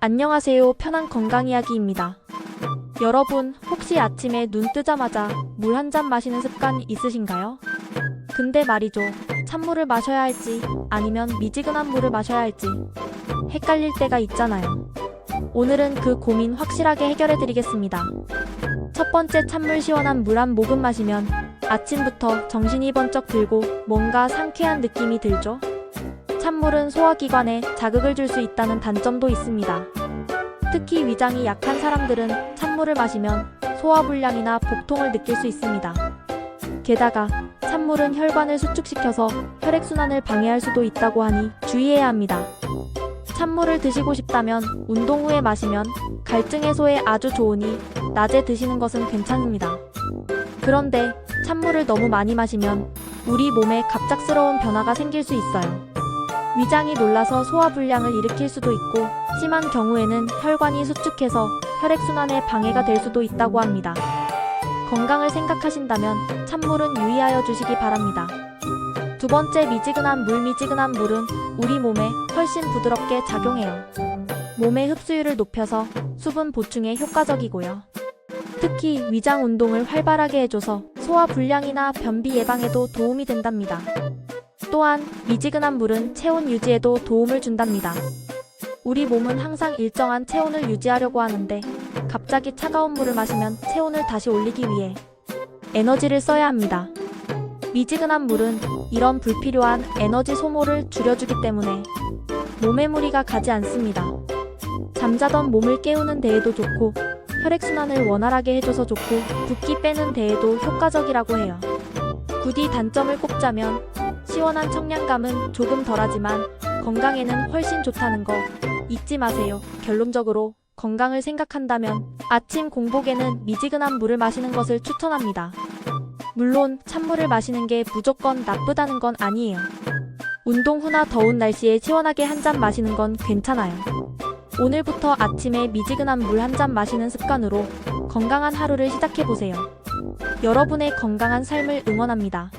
안녕하세요. 편한 건강 이야기입니다. 여러분, 혹시 아침에 눈 뜨자마자 물 한 잔 마시는 습관 있으신가요? 근데 말이죠. 찬물을 마셔야 할지 아니면 미지근한 물을 마셔야 할지 헷갈릴 때가 있잖아요. 오늘은 그 고민 확실하게 해결해 드리겠습니다. 첫 번째 찬물 시원한 물 한 모금 마시면 아침부터 정신이 번쩍 들고 뭔가 상쾌한 느낌이 들죠? 찬물은 소화기관에 자극을 줄 수 있다는 단점도 있습니다. 특히 위장이 약한 사람들은 찬물을 마시면 소화불량이나 복통을 느낄 수 있습니다. 게다가 찬물은 혈관을 수축시켜서 혈액순환을 방해할 수도 있다고 하니 주의해야 합니다. 찬물을 드시고 싶다면 운동 후에 마시면 갈증 해소에 아주 좋으니 낮에 드시는 것은 괜찮습니다. 그런데 찬물을 너무 많이 마시면 우리 몸에 갑작스러운 변화가 생길 수 있어요. 위장이 놀라서 소화불량을 일으킬 수도 있고 심한 경우에는 혈관이 수축해서 혈액순환에 방해가 될 수도 있다고 합니다. 건강을 생각하신다면 찬물은 유의하여 주시기 바랍니다. 두 번째 미지근한 물 미지근한 물은 우리 몸에 훨씬 부드럽게 작용해요. 몸의 흡수율을 높여서 수분 보충에 효과적이고요. 특히 위장 운동을 활발하게 해줘서 소화 불량이나 변비 예방에도 도움이 된답니다. 또한 미지근한 물은 체온 유지에도 도움을 준답니다. 우리 몸은 항상 일정한 체온을 유지하려고 하는데 갑자기 차가운 물을 마시면 체온을 다시 올리기 위해 에너지를 써야 합니다. 미지근한 물은 이런 불필요한 에너지 소모를 줄여주기 때문에 몸에 무리가 가지 않습니다. 잠자던 몸을 깨우는 데에도 좋고 혈액순환을 원활하게 해줘서 좋고 붓기 빼는 데에도 효과적이라고 해요. 부디 단점을 꼽자면 시원한 청량감은 조금 덜하지만 건강에는 훨씬 좋다는 거 잊지 마세요. 결론적으로 건강을 생각한다면 아침 공복에는 미지근한 물을 마시는 것을 추천합니다. 물론 찬물을 마시는 게 무조건 나쁘다는 건 아니에요. 운동 후나 더운 날씨에 시원하게 한 잔 마시는 건 괜찮아요. 오늘부터 아침에 미지근한 물 한 잔 마시는 습관으로 건강한 하루를 시작해 보세요. 여러분의 건강한 삶을 응원합니다.